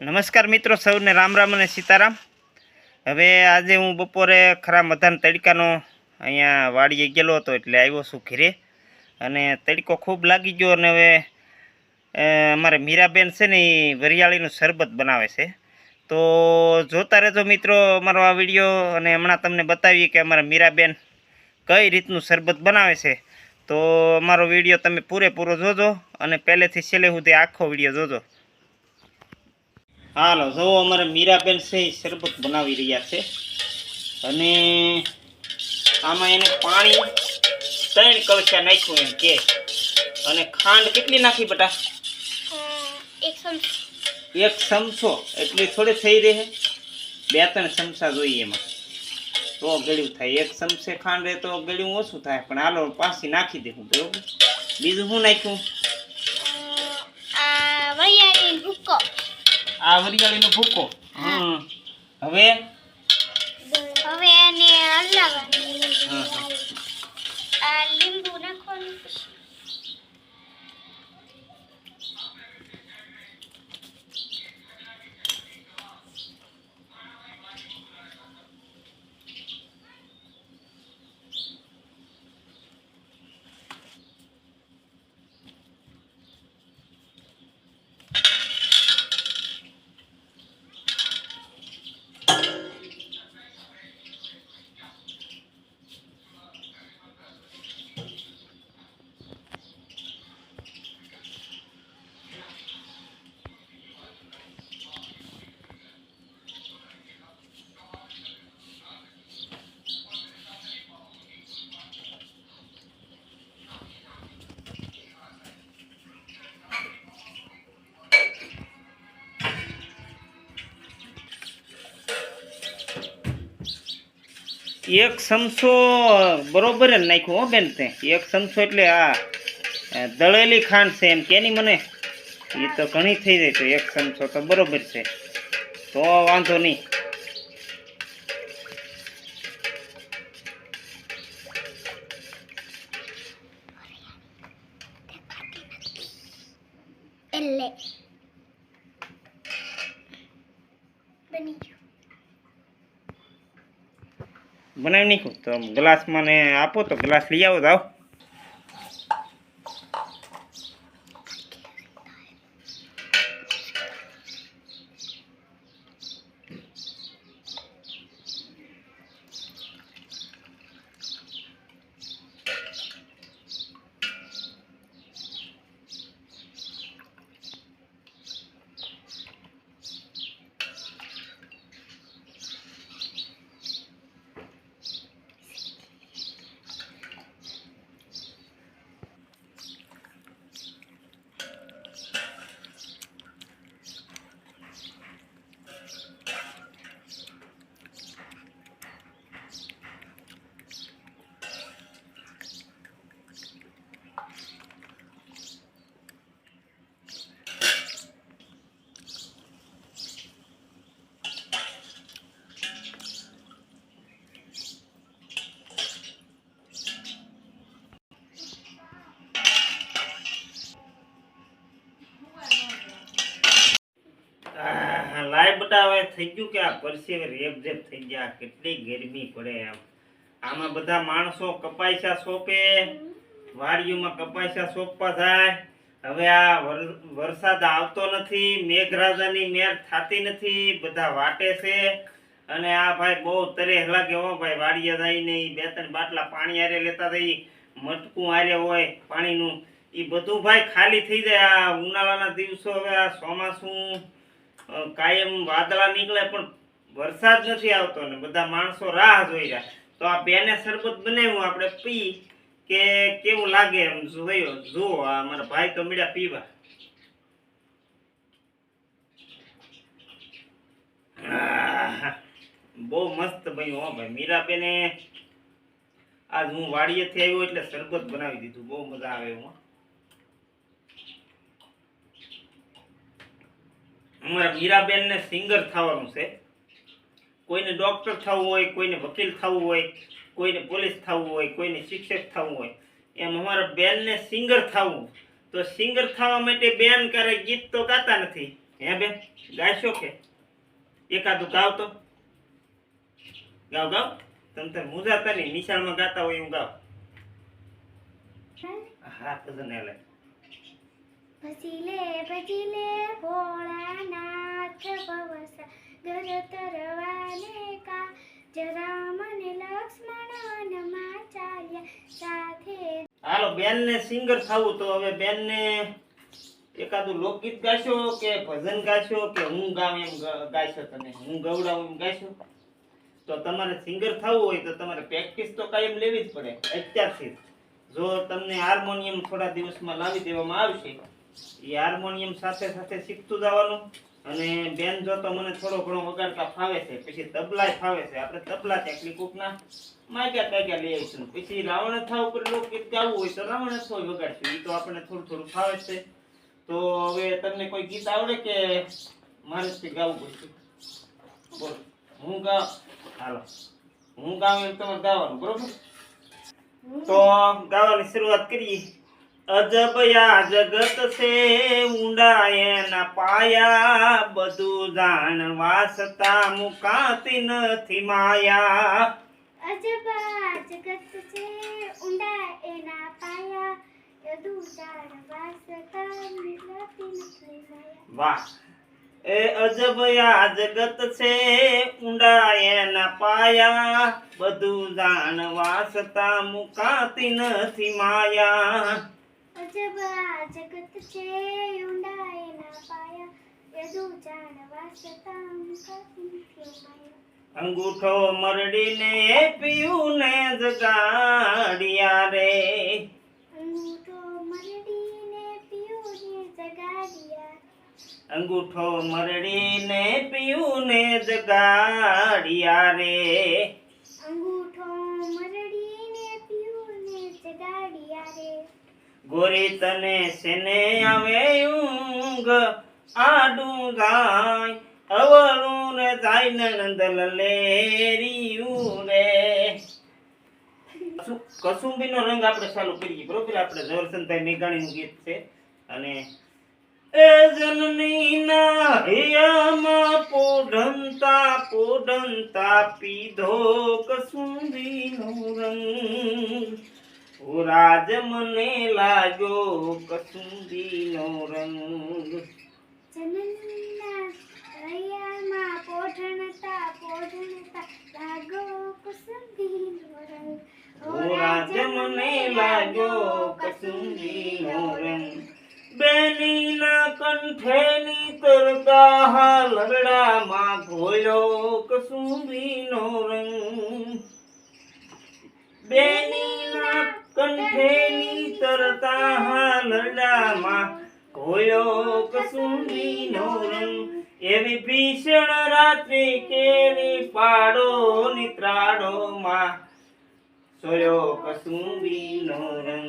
નમસ્કાર મિત્રો, સૌને રામ રામ અને સીતારામ. હવે આજે હું બપોરે ખરા મધાન તડકાનો અહીંયા વાડીએ ગયેલો હતો એટલે આવ્યો છું ઘરે. અને તડકો ખૂબ લાગી ગયો અને હવે અમારે મીરાબેન છે ને એ વરિયાળીનું શરબત બનાવે છે. તો જોતા રહેજો મિત્રો અમારો આ વીડિયો અને હમણાં તમને બતાવીએ કે અમારા મીરાબેન કઈ રીતનું શરબત બનાવે છે. તો અમારો વીડિયો તમે પૂરેપૂરો જોજો અને પહેલેથી છેલ્લે સુધી આખો વીડિયો જોજો. હાલો જો અમારે મીરાબેન છે શરબત બનાવી રહ્યા છે. અને આમાં એને પાણી ત્રણ કળશા નાખ્યું એમ કે. અને ખાંડ કેટલી નાખી બટા? એક ચમચો. એટલે થોડે થોડી થઈ રહે. બે ત્રણ ચમચા જોઈએ એમાં. તો ગળ્યું થાય. એક ચમચે ખાંડ રહે તો ગળ્યું ઓછું થાય. પણ હાલો પાછી નાખી દેવું બરોબર? બીજું શું નાખ્યું? ભૂકો. આ વરિયાળીનો ભૂકો. હવે એને હલાવવાનું હા, હા. આ લીંબુ નાખવાનું એક ચમચો બરોબર જ નાખ્યો હો બેન તે. એક ચમચો એટલે આ દળેલી ખાંડ છે એમ કે નહીં મને? એ તો ઘણી થઈ જાય તો એક ચમચો તો બરોબર છે. તો વાંધો નહીં. એટલે બની બનાવી નાખ્યું તો ગ્લાસમાં ને આપો તો ગ્લાસ લઈ આવો તો આહ, લાય બટા હવે થઈ ગયું કે આ પરસેવે રેબઝેબ થઈ ગયા? કેટલી ગરમી પડે એમ. આમાં બધા માણસો કપાયસા સોંપે, વાડીઓમાં કપાયસા સોંપવા જાય. હવે આ વર- વરસાદ આવતો નથી, મેઘરાજાની મેર થતી નથી, બધા વાટે છે. અને આ ભાઈ બહુ તરે લાગે હો ભાઈ, વાડીએ જઈને બે ત્રણ બાટલા પાણી હારે લેતા થઈ મટકું આરે હોય પાણીનું. એ બધું ભાઈ ખાલી થઈ જાય આ ઉનાળાના દિવસો, હવે આ ચોમાસું. કાયમ વાદળા નીકળે પણ વરસાદ નથી આવતો ને બધા માણસો રાહ જોઈ રહ્યા. તો આ બેને શરબત બનાવ્યું, આપણે પી કે કેવું લાગે એમ જોયો. જુઓ, આ મારા ભાઈ તો મીડા પીવા. બહુ મસ્ત બન્યું હો ભાઈ. મીરાબેને આજ હું વાડીએથી આવ્યો એટલે શરબત બનાવી દીધું. બહુ મજા આવે હો. અમારા મીરાબેનને સિંગર થવાનું છે. કોઈને ડૉક્ટર થવું હોય કોઈને વકીલ થવું હોય કોઈને પોલીસ થવું હોય કોઈને શિક્ષક થવું હોય એમ અમારા બેનને સિંગર થવું. તો સિંગર થવા માટે બેન કરે ગીત તો ગાતા નથી. હે બેન ગાશો કે? એકાદું ગાવ તો. ગાવ ગાવ. તમે તમે મુજાતા નહીં નિશાળમાં ગાતા હોય એવું ગાવ. હા. કઝન એટલે પછી લે પછી લે ભોળાનાથ ભવસા ગર તરવાને કા જરા મને લક્ષ્મણ વનમાં સાથે. હાલો બેન ને સિંગર થવું તો હવે બેન ને એકાદું લોકગીત ગાશો કે ભજન ગાશો કે હું ગામ એમ ગાશો તમે હું ગવડાવું એમ ગાશો? તો તમારે સિંગર થવું હોય તો તમારે પ્રેક્ટિસ તો કાયમ લેવી જ પડે, અત્યારથી જો તમને હાર્મોનિયમ થોડા દિવસમાં લાવી દેવામાં આવશે એ હાર્મોનિયમ સાથે સાથે શીખતું જવાનું અને બેન જો તો મને થોડો ઘણો વગાડતા ફાવે છે પછી તબલાય ફાવે છે. આપણે તબલા ચકલી કૂકના માગ્યા કાગ્યા લઈ આવીશું. પછી રાવણ ઉપર લોકગીત ગાવું હોય તો રાવણ વગાડશું. એ તો આપણને થોડું થોડું ફાવે છે. તો હવે તમને કોઈ ગીત આવડે કે મારે ગાવું પડશે? બોલો. હું ગાવ. હાલો. હું ગાઉં એમ તમારે ગાવાનું બરોબર? તો ગાવાની શરૂઆત કરીએ. અજબ યા જગત છે ઊંડા એના પાયા બધું જાણવા છતાં મુકાતી નથી માયા. અજબ જગત છે ઊંડા એના પાયા બધું જાણવા સતા મુકાતી નથી માયા. વાહ. એ અજબ આ જગત છે ઊંડા એના પાયા બધું જાણવા છતાં મુકાતી નથી માયા. અજબા જગત છે ઊંડા એના પાયા યદુ જાણવા માયા અંગૂઠો મરડીને પીયું ને જગાડિયા રે અંગૂઠો મરડીને પીઓને જગાડ્યા અંગૂઠો મરડીને પીયું ને જગાડિયા રે અંગૂઠો મરડીને પીઓને જગાડ્યા રે ગોરી તને સેને આવે ઊંઘ? આડું ગાય અવળું રે થાય નંદ લલેરિયું રે કસુ- કસુંબીનો રંગ આપણે ચાલુ કરીએ, બરોબર? આપણે ઝવેરચંદભાઈ મેઘાણીનું ગીત છે. અને એ જનનીના હૈયામાં પોઢંતા પોઢંતા પીધો કસુંબીનો રંગ. રાજ મને લાગ્યો કસુંબીનો રંગ. રાજ મને લાગ્યો કસુંબીનો રંગ. બેનીના કંઠેની તરતા હાલરડામાં ઘોયો કસુંબીનો રંગ. બેનીના કંઠેની તરતા હાલરડામાં ઘોયો કસુંબીનો રંગ એવી ભીષણ રાત્રિ કેરી પાડો નિત્રાડોમાં? સોયો કસુંબીનો રંગ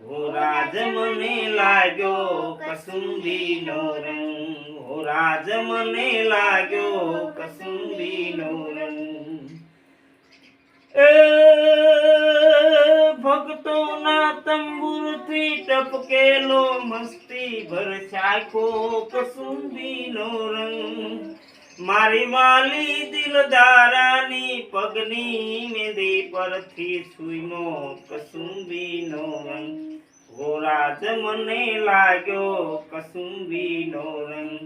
હો રાજ મને લાગ્યો કસુંબીનો રંગ હો રાજ મને લાગ્યો કસુંબીનો રંગ એ ભક્તોના તંબુરથી ટપકેલો મસ્તી ભર શાખો કસુંબીનો રંગ. મારી વાલી દિલદારાની પગની મેદી પરથી સુઈનો કસુંબીનો રંગ. રાજ, મને લાગ્યો કસુંબીનો રંગ.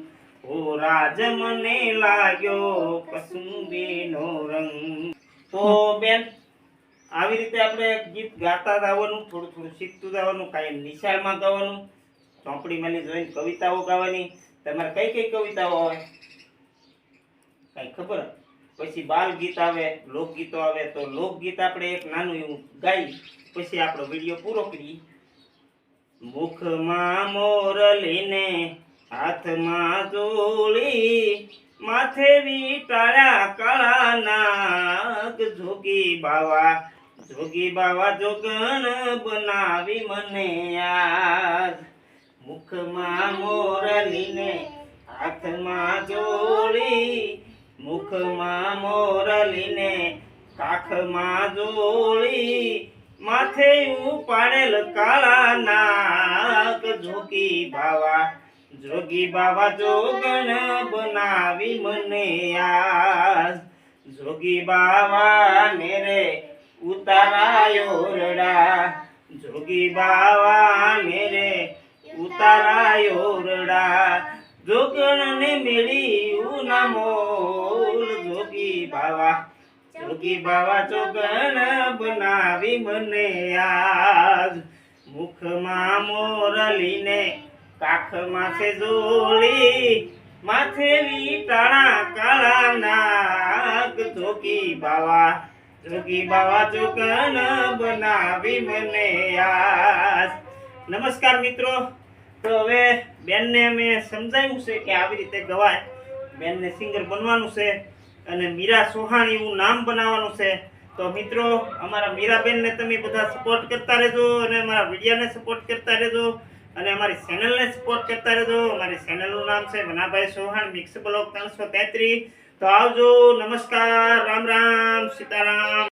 હો રાજ, મને લાગ્યો કસુંબીનો રંગ. તો બેન, આવી રીતે આપણે ગીત ગાતા જવાનું, થોડું થોડું શીખતું જવાનું, કાંઈ નિશાળમાં ગાવાનું ચોપડીમાંની જોઈને કવિતાઓ ગાવાની. તમારે કઈ કઈ કવિતાઓ આવે? કાંઈ ખબર? પછી બાલ ગીત આવે, લોકગીતો આવે, તો લોકગીત આપણે એક નાનું એવું ગાઈ, પછી આપણો વીડિયો પૂરો કરીએ. મુખમાં મોરલીને હાથમાં જોડી માથે વીટાળ્યા કાળા નાગ. જોગી બાવા જોગી બાવા જોગણ બનાવી મને યાર મુખમાં મોરલીને હાથમાં જોડી, મુખમાં મોરલીને કાખમાં જોડી. માથે ઉપાડેલ કાળા નાગ. જોગી બાવા જોગી બાબા જોગણ બનાવી મને આજ. જોગી બાવા મેરે ઉતારાયો રડા. જોગી બાવા મેરે ઉતારાયો રડા. જોગણ ને મેળ્યું ના મોલ જોગી બાવા જોગી બાવા જોગણ બનાવી મને આજ. મુખમાં મોરલીને કાખમાં માથે જોડી માથે વીટાણા કાળા નાગ જોગી બાવા જોગી બાવા ચોકન બનાવી મને આસ નમસ્કાર મિત્રો. તો હવે બેનને મેં સમજાવ્યું છે કે આવી રીતે ગવાય. બેનને સિંગર બનવાનું છે અને મીરા સોહાણી એવું નામ બનાવવાનું છે. તો મિત્રો, અમારા મીરાબેનને તમે બધા સપોર્ટ કરતા રહેજો અને અમારા વિડીયાને સપોર્ટ કરતા રહેજો. અને અમારી ચેનલને સપોર્ટ કરતા રહેજો. અમારી ચેનલનું નામ છે મનાભાઈ ચૌહાણ મિક્સ બ્લોક ત્રણસો તો આવજો. નમસ્કાર. રામ રામ. સીતારામ.